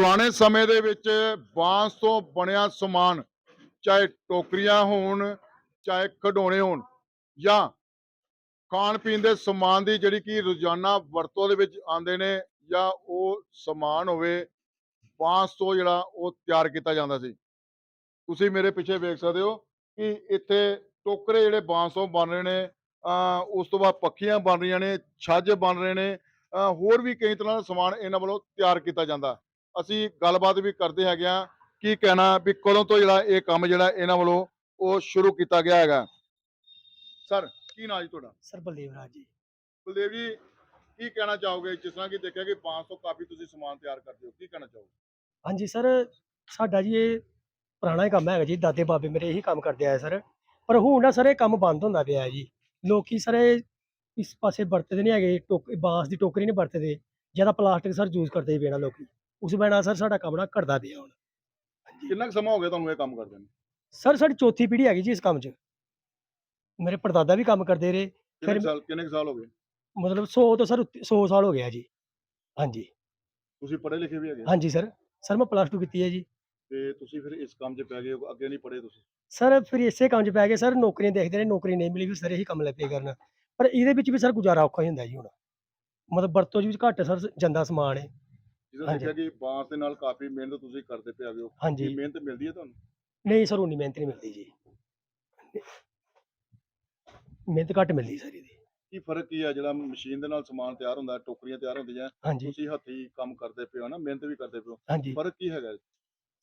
ਪੁਰਾਣੇ ਸਮੇਂ ਦੇ ਵਿੱਚ ਬਾਂਸ ਤੋਂ ਬਣਿਆ ਸਮਾਨ, ਚਾਹੇ ਟੋਕਰੀਆਂ ਹੋਣ, ਚਾਹੇ ਖਿਡੌਣੇ ਹੋਣ ਜਾਂ ਖਾਣ ਪੀਣ ਦੇ ਸਮਾਨ ਦੀ ਜਿਹੜੀ ਕਿ ਰੋਜ਼ਾਨਾ ਵਰਤੋਂ ਦੇ ਵਿੱਚ ਆਉਂਦੇ ਨੇ ਜਾਂ ਉਹ ਸਮਾਨ ਹੋਵੇ, ਬਾਂਸ ਤੋਂ ਜਿਹੜਾ ਉਹ ਤਿਆਰ ਕੀਤਾ ਜਾਂਦਾ ਸੀ। ਤੁਸੀਂ ਮੇਰੇ ਪਿੱਛੇ ਵੇਖ ਸਕਦੇ ਹੋ ਕਿ ਇੱਥੇ ਟੋਕਰੇ ਜਿਹੜੇ ਬਾਂਸ ਤੋਂ ਬਣ ਰਹੇ ਨੇ ਉਸ ਤੋਂ ਬਾਅਦ ਪੱਖੀਆਂ ਬਣ ਰਹੀਆਂ ਨੇ, ਛੱਜ ਬਣ ਰਹੇ ਨੇ ਹੋਰ ਵੀ ਕਈ ਤਰ੍ਹਾਂ ਦਾ ਸਮਾਨ ਇਹਨਾਂ ਵੱਲੋਂ ਤਿਆਰ ਕੀਤਾ ਜਾਂਦਾ। ਅਸੀਂ ਗੱਲਬਾਤ ਵੀ ਕਰਦੇ ਹੈਗੇ ਆ ਕੀ ਕਹਿਣਾ ਵੀ ਕਦੋਂ ਤੋਂ ਜਿਹੜਾ ਇਹ ਕੰਮ ਜਿਹੜਾ ਇਹਨਾਂ ਵੱਲੋਂ ਉਹ ਸ਼ੁਰੂ ਕੀਤਾ ਗਿਆ ਹੈਗਾ। ਸਰ ਕੀ ਨਾਂ ਜੀ ਤੁਹਾਡਾ? ਸਰ ਬਲਦੇਵ ਰਾਜ ਜੀ। ਬਲਦੇਵ ਜੀ ਕੀ ਕਹਿਣਾ ਚਾਹੋਗੇ? ਜਿਸ ਤਰ੍ਹਾਂ ਕਿ ਦੇਖਿਆ ਕਿ ਬਾਂਸ ਤੋਂ ਕਾਫੀ ਤੁਸੀਂ ਸਮਾਨ ਤਿਆਰ ਕਰਦੇ ਹੋ ਕੀ ਕਹਿਣਾ ਚਾਹੋਗੇ? ਹਾਂਜੀ ਸਰ ਸਾਡਾ ਜੀ ਇਹ ਪੁਰਾਣਾ ਹੀ ਕੰਮ ਹੈਗਾ ਜੀ ਦਾਦੇ ਬਾਬੇ ਮੇਰੇ ਇਹੀ ਕੰਮ ਕਰਦੇ ਆਏ ਸਰ। ਪਰ ਹੁਣ ਨਾ ਸਰ ਇਹ ਕੰਮ ਬੰਦ ਹੁੰਦਾ ਪਿਆ ਹੈ ਜੀ। ਲੋਕੀ ਸਰ ਇਸ ਪਾਸੇ ਵਰਤਦੇ ਨਹੀਂ ਹੈਗੇ ਟੋਕ ਬਾਂਸ ਦੀ ਟੋਕਰੀ ਨਹੀਂ ਵਰਤਦੇ। ਜ਼ਿਆਦਾ ਪਲਾਸਟਿਕ ਸਰ ਯੂਜ਼ ਕਰਦੇ ਪਏ ਨਾ ਲੋਕੀ। ਉਸ ਬਿਨਾਂ ਸਰ ਸਾਡਾ ਕੰਮ ਨਾ ਘਟਦਾ ਪਿਆ ਹੁਣ। ਕਿੰਨਾ ਕੁ ਸਮਾਂ ਹੋ ਗਿਆ ਤੁਹਾਨੂੰ ਇਹ ਕੰਮ ਕਰਦੇ ਨੂੰ? ਸਰ ਸਾਡੀ ਚੌਥੀ ਪੀੜ੍ਹੀ ਹੈਗੀ ਜੀ ਇਸ ਕੰਮ 'ਚ। ਮੇਰੇ ਪੜਦਾਦਾ ਵੀ ਕੰਮ ਕਰਦੇ ਰਹੇ। ਕਿੰਨੇ ਕੁ ਫਿਰ- ਸਾਲ ਕਿੰਨੇ ਕੁ ਸਾਲ ਹੋ ਗਏ? ਮਤਲਬ 100 ਤੋਂ ਸਰ 100 ਸਾਲ ਹੋ ਗਿਆ ਜੀ। ਹਾਂਜੀ। ਤੁਸੀਂ ਪੜ੍ਹੇ ਲਿਖੇ ਵੀ ਹੈਗੇ? ਹਾਂਜੀ ਸਰ। ਸਰ ਮੈਂ ਪਲੱਸ 2 ਕੀਤੀ ਹੈ ਜੀ। ਤੇ ਤੁਸੀਂ ਫਿਰ ਇਸ ਕੰਮ 'ਚ ਪੈ ਗਏ ਹੋ, ਅੱਗੇ ਨਹੀਂ ਪੜ੍ਹੇ ਤੁਸੀਂ? ਸਰ ਫਿਰ ਇਸੇ ਕੰਮ 'ਚ ਪੈ ਗਏ। ਸਰ ਨੌਕਰੀਆਂ ਦੇਖਦੇ ਨੇ ਨੌਕਰੀ ਨਹੀਂ ਮਿਲੀ ਵੀ ਸਰ ਇਹੀ ਕੰਮ ਲੱਗੇ ਕਰਨ। ਪਰ ਇਹਦੇ ਵਿੱਚ ਵੀ ਸਰ ਗੁਜ਼ਾਰਾ ਔਖਾ ਹੀ ਹੁੰਦਾ ਜੀ ਹੁਣ। ਮਤਲਬ ਵਰਤੋਂ 'ਚ ਵੀ ਘੱਟ ਸਰ ਜਾਂਦਾ ਸਮਾਨ ਹੈ ਜਿਵੇਂ ਹਾਂਜੀ। ਦੇਖਿਆ ਕਿ ਬਾਂਸ ਦੇ ਨਾਲ ਕਾਫੀ ਮਿਹਨਤ ਤੁਸੀਂ ਕਰਦੇ ਪਏ ਹੋ। ਕੀ ਹਾਂਜੀ ਮਿਹਨਤ ਮਿਲਦੀ ਹੈ ਤੁਹਾਨੂੰ? ਨਹੀਂ ਸਰ ਉਨੀ ਮਿਹਨਤ ਨਹੀਂ ਮਿਲਦੀ ਜੀ। ਮਿਹਨਤ ਘੱਟ ਮਿਲਦੀ ਸਰ ਇਹਦੀ ਕੀ ਫ਼ਰਕ ਕੀ ਹੈ ਜਿਹੜਾ ਮਸ਼ੀਨ ਦੇ ਨਾਲ ਸਮਾਨ ਤਿਆਰ ਹੁੰਦਾ ਟੋਕਰੀਆਂ ਤਿਆਰ ਹੁੰਦੀਆਂ ਹਾਂਜੀ। ਤੁਸੀਂ ਹੱਥੀਂ ਕੰਮ ਕਰਦੇ ਹੋ ਨਾ ਮਿਹਨਤ ਵੀ ਕਰਦੇ ਹਾਂਜੀ। ਫ਼ਰਕ ਕੀ ਹੈਗਾ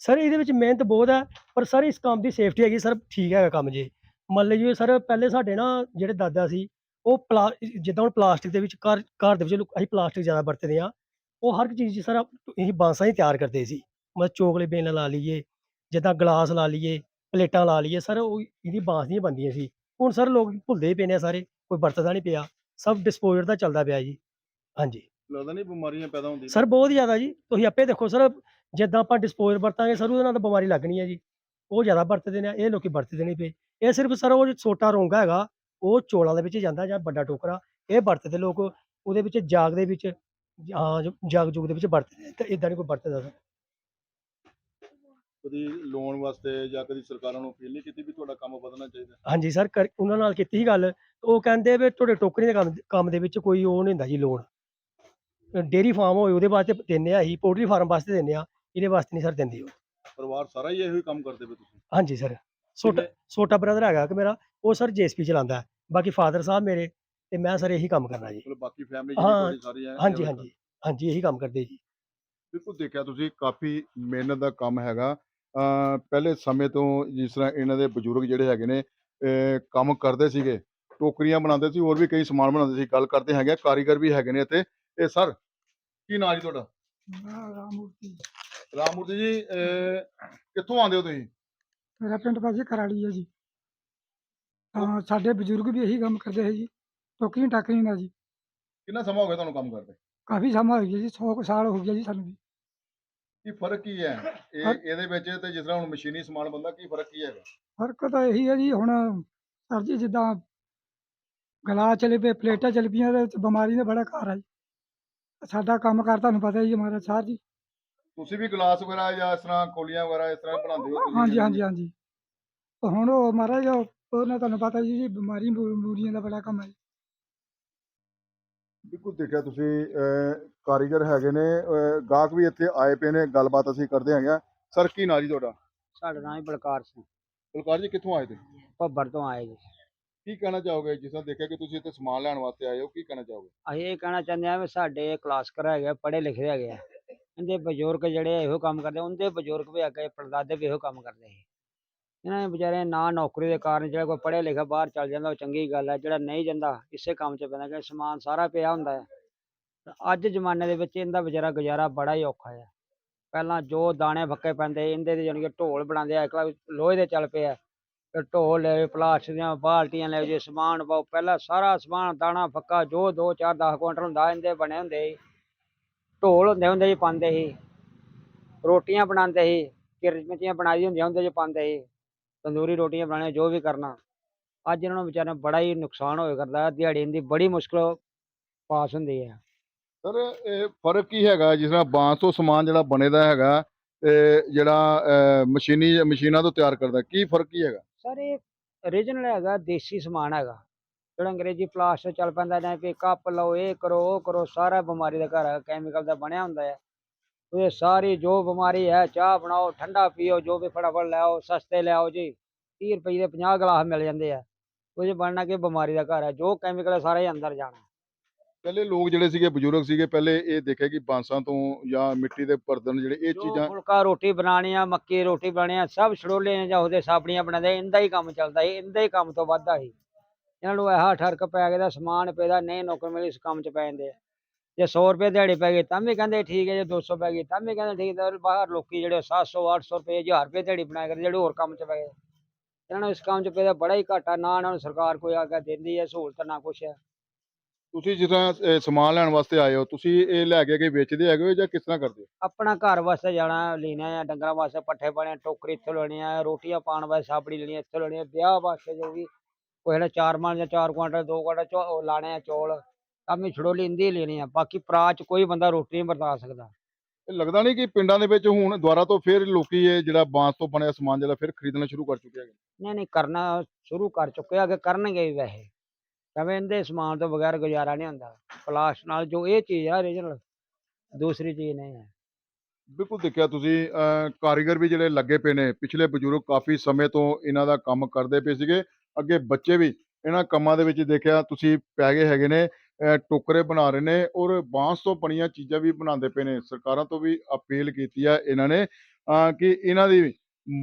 ਸਰ ਇਹਦੇ ਵਿੱਚ ਮਿਹਨਤ ਬਹੁਤ ਹੈ ਪਰ ਸਰ ਇਸ ਕੰਮ ਦੀ ਸੇਫਟੀ ਹੈਗੀ ਸਰ ਠੀਕ ਹੈਗਾ ਕੰਮ ਜੀ। ਮੰਨ ਲਓ ਜੀ ਸਰ ਪਹਿਲੇ ਸਾਡੇ ਨਾ ਜਿਹੜੇ ਦਾਦਾ ਸੀ ਉਹ ਪਲਾ ਜਿੱਦਾਂ ਹੁਣ ਪਲਾਸਟਿਕ ਦੇ ਵਿੱਚ ਘਰ ਘਰ ਦੇ ਵਿੱਚ ਲੋਕ- ਅਸੀਂ ਪਲਾਸਟਿਕ ਜ਼ਿਆਦਾ ਵਰਤਦੇ ਆ ਉਹ ਹਰ ਇੱਕ ਚੀਜ਼ ਸਰ ਅਸੀਂ ਬਾਂਸਾਂ ਹੀ ਤਿਆਰ ਕਰਦੇ ਸੀ। ਮਤਲਬ ਚੋਕਲੇ ਬੇਲਾਂ ਲਾ ਲਈਏ ਜਿੱਦਾਂ ਗਲਾਸ ਲਾ ਲਈਏ ਪਲੇਟਾਂ ਲਾ ਲਈਏ ਸਰ ਉਹ ਇਹਦੀ ਬਾਂਸ ਦੀਆਂ ਬਣਦੀਆਂ ਸੀ। ਹੁਣ ਸਰ ਲੋਕ ਭੁੱਲਦੇ ਹੀ ਪਏ ਨੇ ਸਾਰੇ ਕੋਈ ਵਰਤਦਾ ਨਹੀਂ ਪਿਆ। ਸਭ ਡਿਸਪੋਜ਼ਲ ਦਾ ਚੱਲਦਾ ਪਿਆ ਜੀ। ਹਾਂਜੀ। ਲੱਗਦਾ ਨਹੀਂ ਬਿਮਾਰੀਆਂ ਪੈਦਾ ਹੁੰਦੀਆਂ। ਸਰ ਬਹੁਤ ਜ਼ਿਆਦਾ ਜੀ। ਤੁਸੀਂ ਆਪੇ ਦੇਖੋ ਸਰ ਜਿੱਦਾਂ ਆਪਾਂ ਡਿਸਪੋਜ਼ਲ ਵਰਤਾਂਗੇ ਸਰ ਉਹਦੇ ਨਾਲ ਤਾਂ ਬਿਮਾਰੀ ਲੱਗਣੀ ਹੈ ਜੀ। ਉਹ ਜ਼ਿਆਦਾ ਵਰਤਦੇ ਨੇ ਇਹ ਲੋਕੀ ਵਰਤਦੇ ਨਹੀਂ ਪਏ। ਇਹ ਸਿਰਫ ਸਰ ਉਹ ਜੋ ਛੋਟਾ ਰੋਂਗਾ ਹੈਗਾ ਉਹ ਚੋਲਾਂ ਦੇ ਵਿੱਚ ਜਾਂਦਾ ਜਾਂ ਵੱਡਾ ਟੋਕਰਾ ਇਹ ਵਰਤਦੇ ਲੋਕ। ਉਹਦੇ ਵਿੱਚ ਜਾਗ ਦੇ ਵਿੱਚ ਹਾਂ ਜੋ ਜਾਗ ਜੁਗ ਦੇ ਵਿੱਚ ਵਰਤਦੇ ਤੇ ਇਦਾਂ ਨਹੀਂ ਕੋਈ ਵਰਤਦਾ ਸਰ। ਕਦੀ ਲੋਨ ਵਾਸਤੇ ਜਾਂ ਕਦੀ ਸਰਕਾਰਾਂ ਨੂੰ ਅਪੀਲ ਨਹੀਂ ਕੀਤੀ ਵੀ ਤੁਹਾਡਾ ਕੰਮ ਵਧਣਾ ਚਾਹੀਦਾ? ਹਾਂਜੀ ਸਰ ਕਰ- ਉਹਨਾਂ ਨਾਲ ਕੀਤੀ ਸੀ ਗੱਲ। ਉਹ ਕਹਿੰਦੇ ਵੀ ਤੁਹਾਡੇ ਟੋਕਰੀ ਦੇ ਕੰਮ ਕੰਮ ਦੇ ਵਿੱਚ ਕੋਈ ਉਹ ਨਹੀਂ ਹੁੰਦਾ ਜੀ ਲੋਨ ਡੇਰੀ ਫਾਰਮ ਹੋਏ ਉਹਦੇ ਵਾਸਤੇ ਦਿੰਦੇ ਆ ਅਸੀਂ ਪੋਲਟਰੀ ਫਾਰਮ ਵਾਸਤੇ ਦਿੰਦੇ ਆ ਇਹਦੇ ਵਾਸਤੇ ਨਹੀਂ ਸਰ ਦਿੰਦੇ ਉਹ। ਪਰਿਵਾਰ ਸਾਰਾ ਹੀ ਇਹੋ ਹੀ ਕੰਮ ਕਰਦੇ ਪਏ ਤੁਸੀਂ? ਹਾਂਜੀ ਸਰ। ਛੋਟਾ ਕਿੰਨੇ- ਛੋਟਾ ਬ੍ਰਦਰ ਹੈਗਾ ਕਿ ਮੇਰਾ ਉਹ ਸਰ ਜੇਸੀਪੀ ਚਲਾਉਂਦਾ ਹੈ। ਬਾਕੀ ਫਾਦਰ ਸਾਹਿਬ ਮੇਰੇ ਤੇ ਮੈਂ ਸਰ ਇਹੀ ਕੰਮ ਕਰਨਾ ਜੀ। ਮਤਲਬ ਬਾਕੀ ਫੈਮਿਲੀ ਹਾਂ, ਜਿਹੜੀ ਤੁਹਾਡੀ ਸਾਰੀ ਹੈ ਹਾਂਜੀ ਹਾਂਜੀ ਹਾਂਜੀ ਇਹੀ ਕੰਮ ਕਰਦੇ ਜੀ। ਬਿਲਕੁਲ ਦੇਖਿਆ ਤੁਸੀਂ ਕਾਫੀ ਮਿਹਨਤ ਦਾ ਕੰਮ ਹੈਗਾ। ਅਹ ਪਹਿਲੇ ਸਮੇਂ ਤੋਂ ਜਿਸ ਤਰ੍ਹਾਂ ਇਹਨਾਂ ਦੇ ਬਜ਼ੁਰਗ ਜਿਹੜੇ ਹੈਗੇ ਨੇ ਕੰਮ ਕਰਦੇ ਸੀਗੇ ਟੋਕਰੀਆਂ ਬਣਾਉਂਦੇ ਸੀ ਹੋਰ ਵੀ ਕਈ ਸਮਾਨ ਬਣਾਉਂਦੇ ਸੀ ਗੱਲ ਕਰਦੇ ਹੈਗੇ ਆ, ਕਾਰੀਗਰ ਵੀ ਹੈਗੇ ਨੇ ਇੱਥੇ। ਇਹ ਸਰ ਕੀ ਨਾਂ ਜੀ ਤੁਹਾਡਾ? ਰਾਮੂਰਤੀ ਰਾਮਮੂਰਤੀ ਜੀ ਕਿੱਥੋਂ ਆਉਂਦੇ ਹੋ ਤੁਸੀਂ? ਮੇਰਾ ਪਿੰਡ ਭਾਜੀ ਕਰਾੜੀ ਹੈ ਜੀ। ਸਾਡੇ ਬਜ਼ੁਰਗ ਵੀ ਇਹੀ ਕੰਮ ਕਰਦੇ ਹੈ ਜੀ। ਟੋਕਰੀ ਟਾਕਰੀ ਦਾ ਜੀ। ਕਿੰਨਾ ਸਮਾਂ ਹੋ ਗਿਆ ਤੁਹਾਨੂੰ ਕੰਮ ਕਰਦੇ? ਕਾਫੀ ਸਮਾਂ ਹੋ ਗਿਆ ਜੀ 100 ਸਾਲ ਹੋ ਗਿਆ ਜੀ ਸਾਨੂੰ ਵੀ ਕੀ ਫ਼ਰਕ ਕੀ ਹੈ? ਇਹ ਫਰਕ- ਇਹਦੇ ਵਿੱਚ ਤੇ ਜਿਸ ਤਰ੍ਹਾਂ ਹੁਣ ਮਸ਼ੀਨੀ ਸਮਾਨ ਬੰਦਾ ਕੀ ਫ਼ਰਕ ਕੀ ਹੈਗਾ? ਫ਼ਰਕ ਤਾਂ ਇਹੀ ਹੈ ਜੀ ਹੁਣ ਸਰ ਜੀ ਜਿੱਦਾਂ ਗਲਾਸ ਚਲੇ ਪਏ ਪਲੇਟਾਂ ਚੱਲ ਪਈਆਂ ਤੇ ਬਿਮਾਰੀ ਦਾ ਬੜਾ ਘਰ ਹੈ ਜੀ। ਸਾਡਾ ਕੰਮ ਕਾਰ ਤੁਹਾਨੂੰ ਪਤਾ ਹੀ ਹੈ ਮਹਾਰਾਜ ਸਾਹਿਬ ਜੀ। ਤੁਸੀਂ ਵੀ ਗਲਾਸ ਵਗੈਰਾ ਜਾਂ ਇਸ ਤਰ੍ਹਾਂ ਕੋਲੀਆਂ ਵਗੈਰਾ ਇਸ ਤਰ੍ਹਾਂ ਬਣਾਉਂਦੇ ਹੋ ਤੁਸੀਂ? ਹਾਂਜੀ ਹਾਂਜੀ ਹਾਂਜੀ। ਹੁਣ ਉਹ ਮਹਾਰਾਜ ਉਹ- ਉਹਨਾਂ ਤੁਹਾਨੂੰ ਪਤਾ ਜੀ ਜੀ ਬਿਮਾਰੀ ਬੂਰੀਆਂ ਦਾ ਬੜਾ ਕੰਮ ਹੈ ਬਿਲਕੁਲ ਦੇਖਿਆ ਤੁਸੀਂ ਕਾਰੀਗਰ ਹੈਗੇ ਨੇ ਗਾਹਕ ਵੀ ਇੱਥੇ ਆਏ ਪਏ ਨੇ ਗੱਲਬਾਤ ਅਸੀਂ ਕਰਦੇ ਹੈਗੇ ਆ ਸਰ ਕੀ ਨਾਂ ਜੀ ਤੁਹਾਡਾ? ਸਾਡਾ ਨਾਮ ਹੀ ਬਲਕਾਰ ਸਿੰਘ। ਬਲਕਾਰ ਜੀ ਕਿੱਥੋਂ ਆਏ ਤੁਸੀਂ ਭੱਬਰ ਤੋਂ ਆਏ ਜੀ। ਕੀ ਕਹਿਣਾ ਚਾਹੋਗੇ ਜਿਸ ਤਰ੍ਹਾਂ ਦੇਖਿਆ ਕਿ ਤੁਸੀਂ ਇੱਥੇ ਸਮਾਨ ਲੈਣ ਵਾਸਤੇ ਆਏ ਹੋ ਕੀ ਕਹਿਣਾ ਚਾਹੋਗੇ? ਅਸੀਂ ਇਹ ਕਹਿਣਾ ਚਾਹੁੰਦੇ ਹਾਂ ਵੀ ਸਾਡੇ ਕਲਾਸਕਰ ਹੈਗੇ ਆ, ਪੜ੍ਹੇ ਲਿਖੇ ਹੈਗੇ ਆ। ਇਹਦੇ ਬਜ਼ੁਰਗ ਜਿਹੜੇ ਇਹੋ ਕੰਮ ਕਰਦੇ ਉਹਦੇ ਬਜ਼ੁਰਗ ਵੀ ਅੱਗੇ ਪੜਦਾਦੇ ਵੀ ਇਹੋ ਕੰਮ ਕਰਦੇ ਸੀ ਇਹਨਾਂ ਨੇ ਵਿਚਾਰੇ ਨਾ ਨੌਕਰੀ ਦੇ ਕਾਰਨ ਜਿਹੜਾ ਕੋਈ ਪੜ੍ਹਿਆ ਲਿਖਿਆ ਬਾਹਰ ਚੱਲ ਜਾਂਦਾ, ਉਹ ਚੰਗੀ ਗੱਲ ਹੈ, ਜਿਹੜਾ ਨਹੀਂ ਜਾਂਦਾ ਇਸੇ ਕੰਮ 'ਚ ਪੈਂਦਾ ਕਿ ਸਮਾਨ ਸਾਰਾ ਪਿਆ ਹੁੰਦਾ ਹੈ। ਅੱਜ ਜ਼ਮਾਨੇ ਦੇ ਵਿੱਚ ਇਹਦਾ ਵਿਚਾਰਾ ਗੁਜ਼ਾਰਾ ਬੜਾ ਹੀ ਔਖਾ ਹੈ। ਪਹਿਲਾਂ ਜੋ ਦਾਣੇ ਫੱਕੇ ਪੈਂਦੇ, ਇਹਦੇ ਦੇ ਜਾਣੀ ਕਿ ਢੋਲ ਬਣਾਉਂਦੇ ਆ, ਇੱਕ ਲੋਹੇ ਦੇ ਚੱਲ ਪਏ ਆ। ਤੇ ਢੋਲ ਲੈ ਪਲਾਸਟਿਕ ਦੀਆਂ ਬਾਲਟੀਆਂ ਲੈ ਜੇ ਸਮਾਨ ਪਾਓ, ਪਹਿਲਾਂ ਸਾਰਾ ਸਮਾਨ ਦਾਣਾ ਫੱਕਾ, ਜੋ 2 4 10 ਕੁਇੰਟਲ ਹੁੰਦਾ, ਇਹਦੇ ਬਣੇ ਹੁੰਦੇ ਸੀ। ਢੋਲ ਹੁੰਦੇ ਹੁੰਦੇ ਸੀ, ਪਾਉਂਦੇ ਸੀ। ਰੋਟੀਆਂ ਬਣਾਉਂਦੇ ਸੀ ਕਿਰਮਚੀਆਂ ਬਣਾਈ ਹੁੰਦੀਆਂ ਹੁੰਦੇ ਸੀ ਪਾਉਂਦੇ ਸੀ। ਤੰਦੂਰੀ ਰੋਟੀਆਂ ਬਣਾਉਣੀਆਂ ਜੋ ਵੀ ਕਰਨਾ ਅੱਜ ਇਹਨਾਂ ਨੂੰ ਵਿਚਾਰਿਆਂ ਬੜਾ ਹੀ ਨੁਕਸਾਨ ਹੋਇਆ ਕਰਦਾ ਦਿਹਾੜੀ ਦੀ ਬੜੀ ਮੁਸ਼ਕਲ ਪਾਸ ਹੁੰਦੀ ਹੈ। ਸਰ ਇਹ ਫ਼ਰਕ ਕੀ ਹੈਗਾ? ਜਿਸ ਤਰ੍ਹਾਂ ਬਾਂਸ ਤੋਂ ਸਮਾਨ ਜਿਹੜਾ ਬਣੇਦਾ ਹੈਗਾ ਤੇ ਜਿਹੜਾ ਮਸ਼ੀਨੀ ਮਸ਼ੀਨਾਂ ਤੋਂ ਤਿਆਰ ਕਰਦਾ ਕੀ ਫ਼ਰਕ ਕੀ ਹੈਗਾ? ਸਰ ਇਹ ਓਰੀਜਨਲ ਹੈਗਾ ਦੇਸੀ ਸਮਾਨ ਹੈਗਾ। ਜਿਹੜਾ ਅੰਗਰੇਜ਼ੀ ਪਲਾਸਟਰ ਚੱਲ ਪੈਂਦਾ ਨੇ ਵੀ ਕੱਪ ਲਓ ਇਹ ਕਰੋ ਉਹ ਕਰੋ ਸਾਰਾ ਬਿਮਾਰੀ ਦਾ ਘਰ ਹੈ ਕੈਮੀਕਲ ਦਾ ਬਣਿਆ ਹੁੰਦਾ ਹੈ। ਉਹ ਸਾਰੀ ਜੋ ਬਿਮਾਰੀ ਹੈ ਚਾਹ ਬਣਾਓ ਠੰਡਾ ਪੀਓ ਜੋ ਵੀ ਫਟਾਫਟ ਲੈ ਆਓ ਸਸਤੇ ਲੈ ਆਓ ਜੀ। 30 ਰੁਪਏ ਦੇ 50 ਗਲਾਸ ਮਿਲ ਜਾਂਦੇ ਆ। ਜੇ ਬਣਨਾ ਕਿ ਬਿਮਾਰੀ ਦਾ ਘਰ ਹੈ ਜੋ ਕੈਮੀਕਲ ਹੈ ਸਾਰਾ ਅੰਦਰ ਜਾਣਾ। ਪਹਿਲੇ ਲੋਕ ਜਿਹੜੇ ਸੀਗੇ ਬਜ਼ੁਰਗ ਸੀਗੇ ਪਹਿਲੇ ਇਹ ਦੇਖਿਆ ਕਿ ਬਾਂਸਾਂ ਤੋਂ ਜਾਂ ਮਿੱਟੀ ਦੇ ਬਰਤਨ ਜਿਹੜੇ ਇਹ ਚੀਜ਼ਾਂ ਫੁਲਕਾ ਰੋਟੀ ਬਣਾਉਣੀ ਆ ਮੱਕੀ ਰੋਟੀ ਬਣਾਉਣੀ ਆ ਸਭ ਛੜੋਲੇ ਜਾਂ ਉਹਦੇ ਸਾਬਣੀਆਂ ਬਣਾਉਂਦੇ ਇੰਦਾ ਹੀ ਕੰਮ ਚੱਲਦਾ ਸੀ ਇੰਦਾ ਹੀ ਕੰਮ ਤੋਂ ਵੱਧਦਾ ਸੀ। ਇਹਨਾਂ ਨੂੰ ਇਹੋ ਠਰਕ ਪੈ ਗਿਆ ਦਾ ਸਮਾਨ ਪੈਦਾ ਨਹੀਂ ਨੌਕਰ ਮਿਲੀ ਇਸ ਕੰਮ 'ਚ ਪੈ ਜਾਂਦੇ ਆ। ਜੇ 100 ਰੁਪਏ ਦਿਹਾੜੀ ਪੈ ਗਈ ਤਾਂ ਵੀ ਕਹਿੰਦੇ ਠੀਕ ਹੈ ਜੇ 200 ਪੈ ਗਈ ਤਾਂ ਵੀ ਕਹਿੰਦੇ ਠੀਕ ਹੈ ਬਾਹਰ ਲੋਕੀ ਜਿਹੜੇ 700 800 ਰੁਪਏ 1000 ਰੁਪਏ ਦਿਹਾੜੀ ਬਣਾਇਆ ਕਰਦੇ ਜਿਹੜੇ ਹੋਰ ਕੰਮ 'ਚ ਪੈ ਗਏ ਇਹਨਾਂ ਨੂੰ ਇਸ ਕੰਮ 'ਚ ਪੈਦਾ ਬੜਾ ਹੀ ਘਾਟਾ ਨਾ ਇਹਨਾਂ ਨੂੰ ਸਰਕਾਰ ਕੋਈ ਆ ਕੇ ਦਿੰਦੀ ਹੈ ਸਹੂਲਤ ਨਾ ਕੁਛ ਹੈ। ਤੁਸੀਂ ਇਹ ਸਮਾਨ ਲੈਣ ਵਾਸਤੇ ਆਏ ਹੋ ਤੁਸੀਂ ਇਹ ਲੈ ਕੇ ਅੱਗੇ ਵੇਚਦੇ ਹੈਗੇ ਹੋ ਜਾਂ ਕਿਸ ਤਰ੍ਹਾਂ ਕਰਦੇ ਹੋ? ਆਪਣਾ ਘਰ ਵਾਸਤੇ ਜਾਣਾ ਲੈਣਾ ਆ ਡੰਗਰਾਂ ਵਾਸਤੇ ਪੱਠੇ ਪਾਣੇ ਟੋਕਰੀ ਇੱਥੋਂ ਲੈਣੀ ਆ ਰੋਟੀਆਂ ਪਾਉਣ ਵਾਸਤੇ ਸਾਬੜੀ ਲੈਣੀ ਇੱਥੋਂ ਲੈਣੀ ਵਿਆਹ ਵਾਸਤੇ ਜੋ ਵੀ। ਕੋਈ ਜਿਹੜਾ ਚਾਰ ਮਣ ਜਾਂ ਚਾਰ ਕੁਆਂਟਲ ਦੋ ਕੁਆਂਟਲ ਲਾਣੇ ਆ ਚੌਲ। ਕੰਮ ਛੜੋਲੀ ਇੰਦੀ ਲੈਣੀ ਆ। ਬਾਕੀ ਪਰਾਤ ਚ ਕੋਈ ਬੰਦਾ ਰੋਟੀ ਨਹੀਂ ਵਰਤਾ ਸਕਦਾ। ਇਹ ਲੱਗਦਾ ਨਹੀਂ ਕਿ ਪਿੰਡਾਂ ਦੇ ਵਿੱਚ ਹੁਣ ਦੁਬਾਰਾ ਤੋਂ ਫਿਰ ਲੋਕੀ ਇਹ ਜਿਹੜਾ ਬਾਂਸ ਤੋਂ ਬਣਿਆ ਸਮਾਨ ਜਿਹੜਾ ਫਿਰ ਖਰੀਦਣਾ ਸ਼ੁਰੂ ਕਰ ਚੁੱਕੇ ਹੈਗੇ। ਨਹੀਂ ਨਹੀਂ ਕਰਨਾ ਸ਼ੁਰੂ ਕਰ ਚੁੱਕੇ ਆ ਅੱਗੇ ਕਰਨਗੇ ਵੀ ਵੈਸੇ। ਕਵੇਂ ਇਹਦੇ ਸਮਾਨ ਤੋਂ ਬਗੈਰ ਗੁਜ਼ਾਰਾ ਨਹੀਂ ਹੁੰਦਾ। ਪਲਾਸਟ ਨਾਲ ਜੋ ਇਹ ਚੀਜ਼ ਆ ਓਰੀਜਨਲ ਦੂਸਰੀ ਚੀਜ਼ ਨਹੀਂ ਹੈ। ਬਿਲਕੁਲ ਦੇਖਿਆ ਤੁਸੀਂ ਅਹ ਕਾਰੀਗਰ ਵੀ ਜਿਹੜੇ ਲੱਗੇ ਪਏ ਨੇ ਪਿਛਲੇ ਬਜ਼ੁਰਗ ਕਾਫੀ ਸਮੇਂ ਤੋਂ ਇਹਨਾਂ ਦਾ ਕੰਮ ਕਰਦੇ ਪਏ ਸੀਗੇ। ਅੱਗੇ ਬੱਚੇ ਵੀ ਇਹਨਾਂ ਕੰਮਾਂ ਦੇ ਵਿੱਚ ਦੇਖਿਆ ਤੁਸੀਂ ਪੈ ਗਏ ਹੈਗੇ ਨੇ। ਟੋਕਰੇ ਬਣਾ ਰਹੇ ਨੇ ਔਰ ਬਾਂਸ ਤੋਂ ਬਣੀਆਂ ਚੀਜ਼ਾਂ ਵੀ ਬਣਾਉਂਦੇ ਪਏ ਨੇ। ਸਰਕਾਰਾਂ ਤੋਂ ਵੀ ਅਪੀਲ ਕੀਤੀ ਹੈ ਇਹਨਾਂ ਨੇ ਕਿ ਇਹਨਾਂ ਦੀ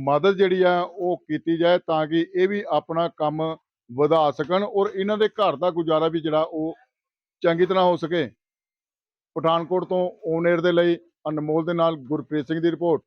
ਮਦਦ ਜਿਹੜੀ ਆ ਉਹ ਕੀਤੀ ਜਾਏ ਤਾਂ ਕਿ ਇਹ ਵੀ ਆਪਣਾ ਕੰਮ ਵਧਾ ਸਕਣ ਔਰ ਇਹਨਾਂ ਦੇ ਘਰ ਦਾ ਗੁਜ਼ਾਰਾ ਵੀ ਜਿਹੜਾ ਉਹ ਚੰਗੀ ਤਰ੍ਹਾਂ ਹੋ ਸਕੇ। ਪਠਾਨਕੋਟ ਤੋਂ ਓਨ 에ਅਰ ਦੇ ਲਈ ਅਨਮੋਲ ਦੇ ਨਾਲ ਗੁਰਪ੍ਰੀਤ ਸਿੰਘ ਦੀ ਰਿਪੋਰਟ।